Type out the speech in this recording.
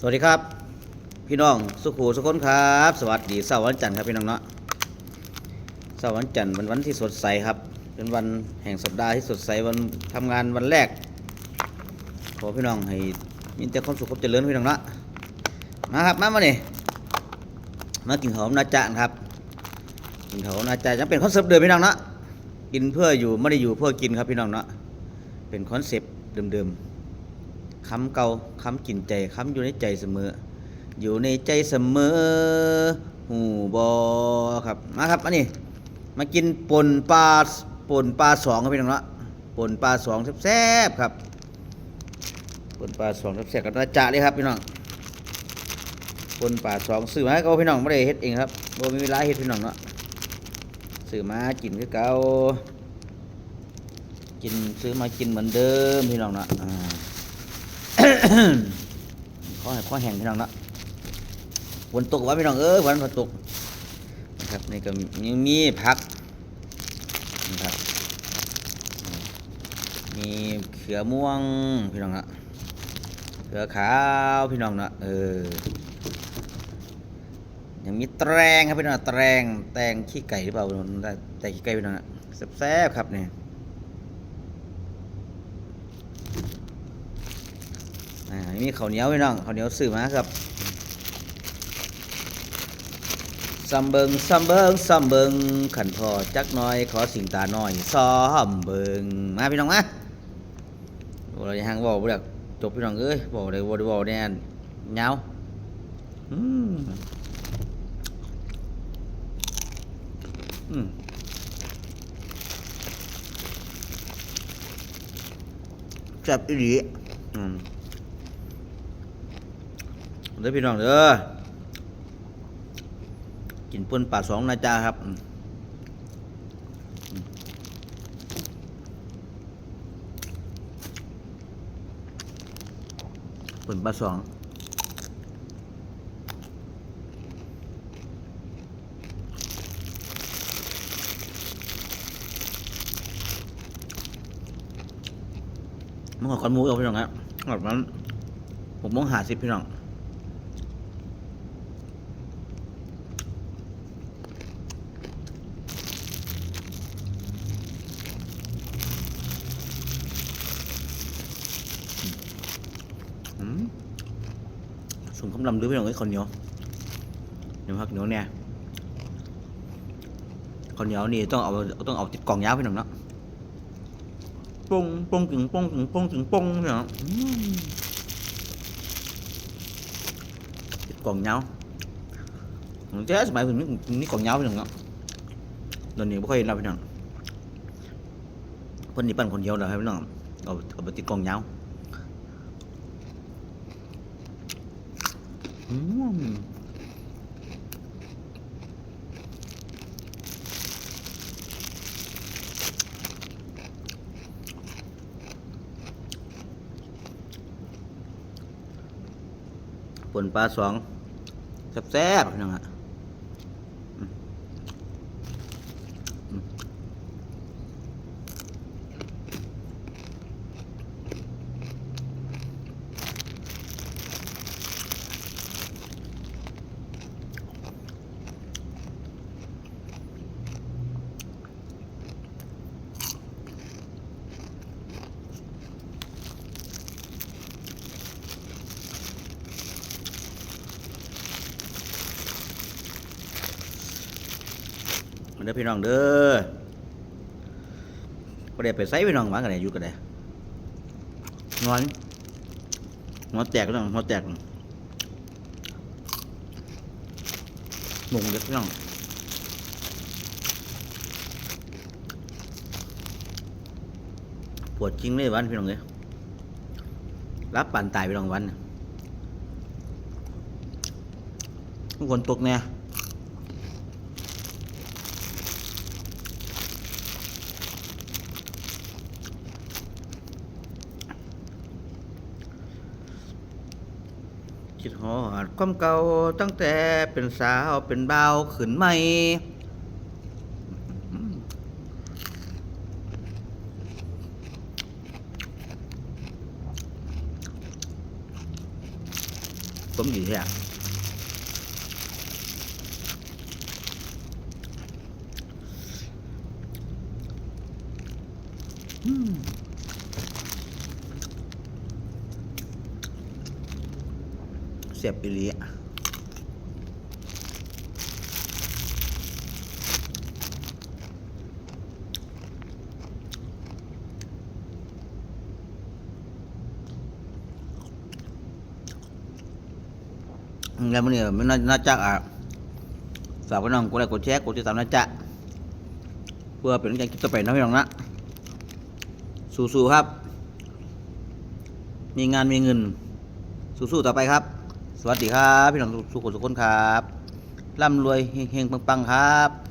สวัสดีครับ พี่น้องสุขูสุคนครับ สวัสดีเสาร์วันจันทร์ครับพี่น้องเนาะเสาร์วันจันทร์เป็นวันที่สดใสครับ เป็นวันแห่งสัปดาห์ที่สดใสวันทำงานวันแรก ขอพี่น้องให้มีแต่ความสุขความเจริญพี่น้องเนาะมาครับมามาเนี่ยมากินหอมนาจานครับกินหอมนาจานยังเป็นคอนเซปต์เดิมพี่น้องเนาะกินเพื่ออยู่ไม่ได้อยู่เพื่อกินครับพี่น้องเนาะเป็นคอนเซปต์เดิมๆ คำเก่าคำกินใจคำอยู่ในใจเสมอ อยู่ในใจเสมอ หูบอครับ มาครับอันนี้ มากินป่นปลาป่นปลาสองครับพี่น้องเนาะป่นปลาสองแซ่บๆครับป่นปลาสองแซ่บๆกับนาจ่าเลยครับพี่น้องป่นปลาสองซื้อมาให้เขาพี่น้องไม่ได้เฮ็ดเองครับโบมีเวลาเฮ็ดพี่น้องเนาะซื้อมากินคือเก่ากินซื้อมากินเหมือนเดิมพี่น้องเนาะ ข้อข้อแห้งพี่น้องเนาะฝนตกว่าพี่น้องเอ้ยวันฝนตกนะครับนี่ก็ยังมีผักนะครับมีเขือม่วงพี่น้องเนาะเขือขาวพี่น้องเนาะเออยังมีแตรงครับพี่น้องแตรงแตงขี้ไก่หรือเปล่าแตงขี้ไก่พี่น้องนะแซ่บๆครับเนี่ย อ่ามีข้าวเหนียวพี่น้องข้าวเหนียวซื้อมาครับซัมเบิงซัมเบิงซัมเบิงขันพอจักน้อย ขอสิงตาน้อยซ้อมเบิงมาพี่น้องมาบ่ได้ห่างบ่บ่ได้จบพี่น้องเอ้ยบ่ได้บ่ได้บ่แน่นยาวอืมอืมแซ่บอีหลีอืม เด้อพี่น้องเด้อกินป่นปลาสองนะจ๊ะครับอืมอืมป่นปลาสองมันก็คอนหมูเอาพี่น้องครับแบบนั้นผมมองหาสิพี่น้อง มคำลำด้วยพี่น้องไอ้ยคนเหนียวเหนียวครับเหนียวเนี่ยคนเหนียวนี่ต้องเอาต้องเอาติดกล่องยาวพี่น้องเนาะปงปงถึงปงถึงปงถึงปงพี่น้องอืมติดกล่องยาวผมเจ๊สมัยผมนี่นี่กล่องยาวพี่น้องเนาะตอนนี้ไม่ค่อยเห็นแล้วพี่น้องเพิ่นนี่ปั้นคนเดียวแล้วครับพี่น้องเอาเอาไปติดกล่องยาว อืมปนปลาสองแซ่บๆพี่น้องฮะ เด้อพี่น้องเด้อก็ได้ไปไซพี่น้องมากันไหนอยู่กันไหนนอนหัวแตกพี่น้องหัวแตกงงเด็กพี่น้องปวดจริงเลยวันพี่น้องเลยรับปานตายพี่น้องวันน่ะทุกคนตกเนี่ย คิดหอดความเก่าตั้งแต่เป็นสาวเป็นเบาขึ้นใหม่ผมดีแท้อืม เสียบอีหลีอะแล้วมันเนี่ยมันน่าน่าจักอะฝากพี่น้องกดไลค์กดแชร์กดติดตามนะจ๊ะเพื่อเป็นกำลังใจคลิปต่อไปนะพี่น้องนะสู้ๆครับ มีงานมีเงิน สู้ๆต่อไปครับ สวัสดีครับ พี่น้องทุกคนทุกคนครับร่ำรวยเฮงๆปังๆครับ